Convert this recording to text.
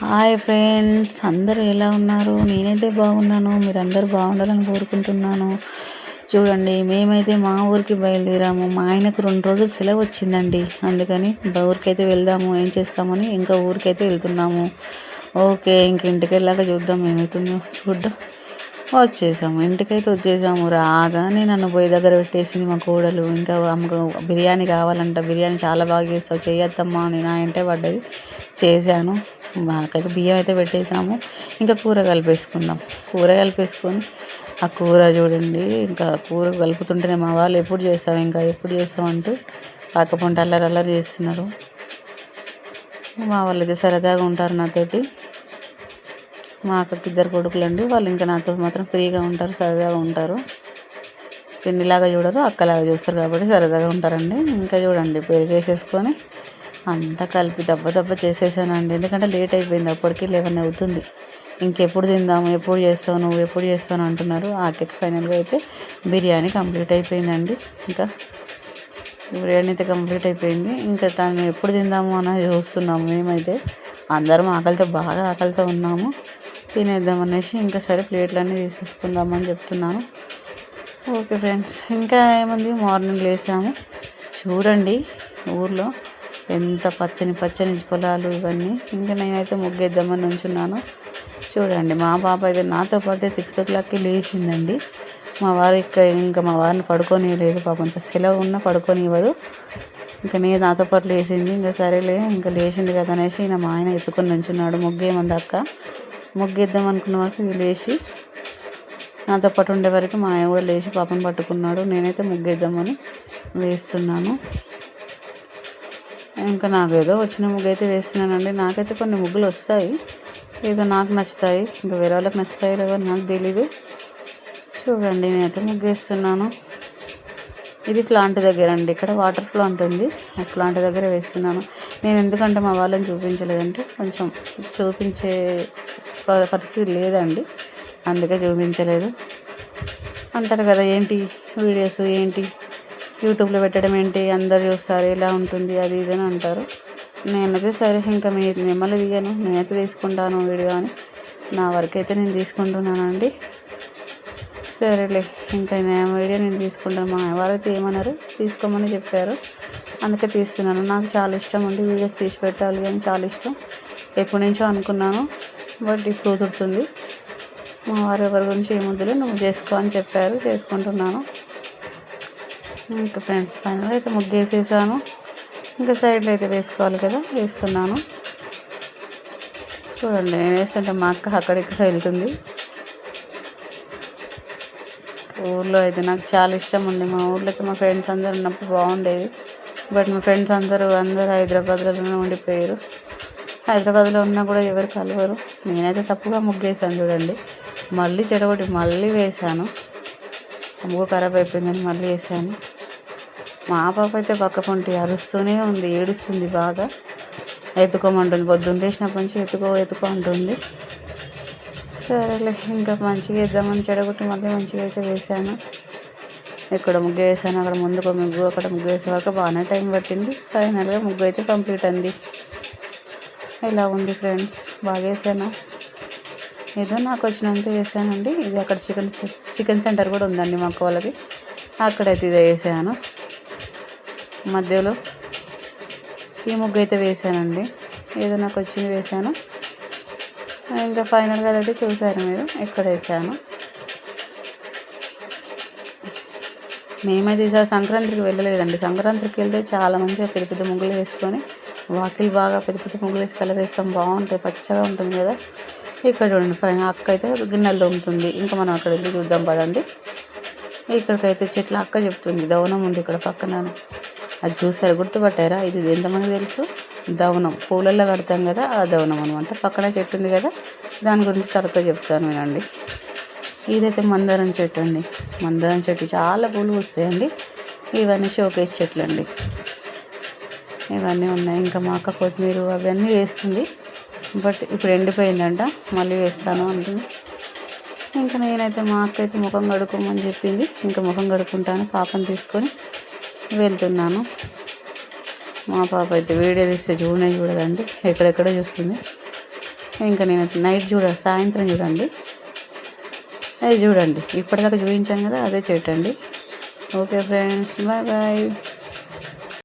Hi friends అందరూ ఎలా ఉన్నారు? నేనైతే బాగున్నాను మీరందరూ బాగుండాలని కోరుకుంటున్నాను. చూడండి మేమైతే మా ఊరికి బయలుదేరాము. మా ఆయనకు రెండు రోజులు సెలవు వచ్చిందండి. అందుకని ఊరికైతే వెళ్దాము ఏం చేస్తామని ఇంకా ఊరికైతే వెళ్తున్నాము. ఓకే ఇంక ఇంటికి వెళ్ళాక చూద్దాం ఏమవుతుందో చూద్దాం వచ్చేసాము ఇంటికైతే వచ్చేసాము. రాగానే నన్ను పోయి దగ్గర పెట్టేసింది మా కోడలు. ఇంకా అమ్మకు బిర్యానీ కావాలంట బిర్యానీ చాలా బాగా చేస్తావు చేయొద్దమ్మా నేను నా పడ్డది. చేశాను. మాకైతే బియ్యం అయితే పెట్టేసాము. ఇంకా కూర కలిపేసుకుందాం. కూర కలిపేసుకొని ఆ కూర చూడండి ఇంకా కూర కలుపుతుంటేనే మా వాళ్ళు ఎప్పుడు చేస్తావు ఇంకా ఎప్పుడు చేస్తావు అంటూ పక్కపొంట అల్లరి అల్లరి చేస్తున్నారు. మా వాళ్ళు అయితే సరదాగా ఉంటారు నాతోటి. మా అక్కకి ఇద్దరు కొడుకులు అండి వాళ్ళు ఇంకా నాతో మాత్రం ఫ్రీగా ఉంటారు సరదాగా ఉంటారు. పిన్నిలాగా చూడరు అక్కలాగా చూస్తారు కాబట్టి సరదాగా ఉంటారండి. ఇంకా చూడండి పెరిగేసేసుకొని అంతా కలిపి దెబ్బ దెబ్బ చేసేసానండి. ఎందుకంటే లేట్ అయిపోయింది అప్పటికి లెవెన్ అవుతుంది. ఇంకెప్పుడు తిందాము ఎప్పుడు చేస్తావు నువ్వు ఎప్పుడు చేస్తావు అంటున్నారు. ఆఖరికి ఫైనల్గా అయితే బిర్యానీ కంప్లీట్ అయిపోయిందండి. ఇంకా బిర్యానీ అయితే కంప్లీట్ అయిపోయింది. ఇంకా తను ఎప్పుడు తిందాము అని చూస్తున్నాము మేమైతే. అందరం ఆకలితో బాగా ఆకలితో ఉన్నాము. తినేద్దాం అనేసి ఇంకా సరే ప్లేట్లన్నీ తీసేసుకుందామని చెప్తున్నాను. ఓకే ఫ్రెండ్స్ ఇంకా ఏముంది? మార్నింగ్ లేసాము. చూడండి ఊర్లో ఎంత పచ్చని పచ్చని పొలాలు ఇవన్నీ. ఇంకా నేనైతే ముగ్గేద్దామని ఉంచున్నాను. చూడండి మా పాప అయితే నాతో పాటే సిక్స్ ఓ క్లాక్కి లేచిందండి. మా వారు ఇక్కడ ఇంకా మా వారిని పడుకోనివ్వలేదు అంత సెలవు ఉన్నా పడుకోనివ్వదు. ఇంకా నేను నాతో పాటు లేచింది. ఇంకా సరేలే ఇంకా లేచింది కదా అనేసి నా మా ఆయన ఎత్తుకొని నుంచున్నాడు. ముగ్గేమంది అక్క? ముగ్గేద్దాం అనుకున్న వరకు లేచి నాతో పాటు ఉండే వరకు మా ఆయన కూడా లేచి పాపను పట్టుకున్నాడు. నేనైతే ముగ్గేద్దామని వేస్తున్నాను. ఇంకా నాకు ఏదో వచ్చిన ముగ్గు అయితే వేస్తున్నానండి. నాకైతే కొన్ని ముగ్గులు వస్తాయి. ఏదో నాకు నచ్చుతాయి. ఇంకా వేరే వాళ్ళకి నచ్చుతాయి లేవో నాకు తెలీదు. చూడండి నేనైతే ముగ్గు వేస్తున్నాను ఇది ప్లాంట్ దగ్గర అండి. ఇక్కడ వాటర్ ప్లాంట్ ఉంది. ఆ ప్లాంట్ దగ్గర వేస్తున్నాను. నేను ఎందుకంటే మా వాళ్ళని చూపించలేదంటే కొంచెం చూపించే పరిస్థితి లేదండి. అందుకే చూపించలేదు. అంటారు కదా ఏంటి వీడియోస్? ఏంటి? యూట్యూబ్లో పెట్టడం ఏంటి? అందరు చూస్తారు ఇలా ఉంటుంది అది ఇది అని అంటారు. నేనైతే సరే ఇంకా మీ మిమ్మల్ని దిగాను నేనైతే తీసుకుంటాను వీడియో అని. నా వరకు అయితే నేను తీసుకుంటున్నానండి. సరేలే ఇంకా నేను వీడియో నేను తీసుకుంటాను. మా ఎవరైతే ఏమన్నారు? తీసుకోమని చెప్పారు. అందుకే తీస్తున్నాను. నాకు చాలా ఇష్టం అండి వీడియోస్ తీసి పెట్టాలి అని చాలా ఇష్టం. ఎప్పటి నుంచో అనుకున్నాను బట్ ఇప్పుడు కుదురుతుంది. మా వారు ఎవరి గురించి ఏముందిలే నువ్వు చేసుకో అని చెప్పారు చేసుకుంటున్నాను. ఇంకా ఫ్రెండ్స్ ఫైనల్ అయితే ముగ్గేసేసాను. ఇంకా సైడ్లో అయితే వేసుకోవాలి కదా వేస్తున్నాను. చూడండి నేను వేస్తుంటే మా అక్క అక్కడిక్కడ వెళ్తుంది. ఊర్లో అయితే నాకు చాలా ఇష్టం ఉంది. మా ఊర్లో అయితే మా ఫ్రెండ్స్ అందరు ఉన్నప్పుడు బాగుండేది. బట్ మా ఫ్రెండ్స్ అందరూ అందరూ హైదరాబాద్లోనే ఉండిపోయారు. హైదరాబాద్లో ఉన్నా కూడా ఎవరు కలవరు. నేనైతే తప్పుగా ముగ్గేసాను చూడండి. మళ్ళీ చెడగొట్టి మళ్ళీ వేసాను ముగ్గు ఖరాబ్ అయిపోయిందని మళ్ళీ వేసాను మా పాప అయితే పక్క పొంటి అరుస్తూనే ఉంది ఏడుస్తుంది బాగా. ఎత్తుకోమంటుంది పొద్దున్న లేచినప్పటి నుంచి ఎత్తుకో ఎత్తుకో అంటుంది. సరేలే ఇంకా మంచిగా వేద్దామని చెడగొట్టి మళ్ళీ మంచిగా అయితే వేసాను ఇక్కడ ముగ్గు వేసాను అక్కడ ముందుకు ముగ్గు అక్కడ ముగ్గు వేసే వరకు బాగానే టైం పట్టింది. ఫైనల్గా ముగ్గు అయితే కంప్లీట్ అంది. ఇలా ఉంది ఫ్రెండ్స్ బాగా వేసాను. ఏదో నాకు వచ్చినంత వేసానండి. ఇది అక్కడ చికెన్ చికెన్ సెంటర్ కూడా ఉందండి మా వాళ్ళకి. అక్కడైతే ఇది వేసాను. మధ్యలో ఈ ముగ్గు అయితే వేసానండి ఏదో నాకు వచ్చింది వేసాను ఇంకా ఫైనల్గా అయితే చూసారు మీరు ఎక్కడ వేసాను మేమైతే ఈసారి సంక్రాంతికి వెళ్ళలేదండి. సంక్రాంతికి వెళ్తే చాలా మంచిగా పెద్ద పెద్ద ముగ్గులు వేసుకొని వాకిలు బాగా పెద్ద పెద్ద ముగ్గులు వేసి కలర్ వేస్తాం. బాగుంటాయి పచ్చగా ఉంటుంది కదా. ఇక్కడ చూడండి ఫైన్ అక్క అయితే గిన్నెలు తోముతుంది. ఇంకా మనం అక్కడ వెళ్ళి చూద్దాం పదండి. ఇక్కడికైతే చెట్ల అక్క చెప్తుంది. దవనం ఉంది ఇక్కడ పక్కన అది చూసారు గుర్తుపట్టారా? ఇది ఎంతమంది తెలుసు? దవనం. పూలల్లో కడతాం కదా ఆ దవనం అనమాట పక్కన చెట్టు ఉంది కదా దాని గురించి తర్వాత చెప్తాను వినండి. ఇదైతే మందారం చెట్టు అండి. మందారం చెట్టు చాలా పూలు వస్తాయండి ఇవన్నీ షోకేస్ చెట్లు అండి. ఇవన్నీ ఉన్నాయి. ఇంకా మా అక్క కొత్తిమీర అవన్నీ వేస్తుంది. బట్ ఇప్పుడు ఎండిపోయిందంట మళ్ళీ వేస్తాను అంటుంది. ఇంకా నేనైతే మా అక్క అయితే ముఖం కడుక్కోమని చెప్పింది. ఇంకా ముఖం కడుక్కుంటాను పాపను తీసుకొని వెళ్తున్నాను. మా పాప అయితే వీడియో తీస్తే చూడనే చూడదండి. ఎక్కడెక్కడ చూస్తుంది. ఇంకా నేను నైట్ చూడ సాయంత్రం చూడండి. అది చూడండి. ఇప్పటిదాకా చూపించాను కదా అదే చేయటండి ఓకే ఫ్రెండ్స్ బాయ్ బాయ్.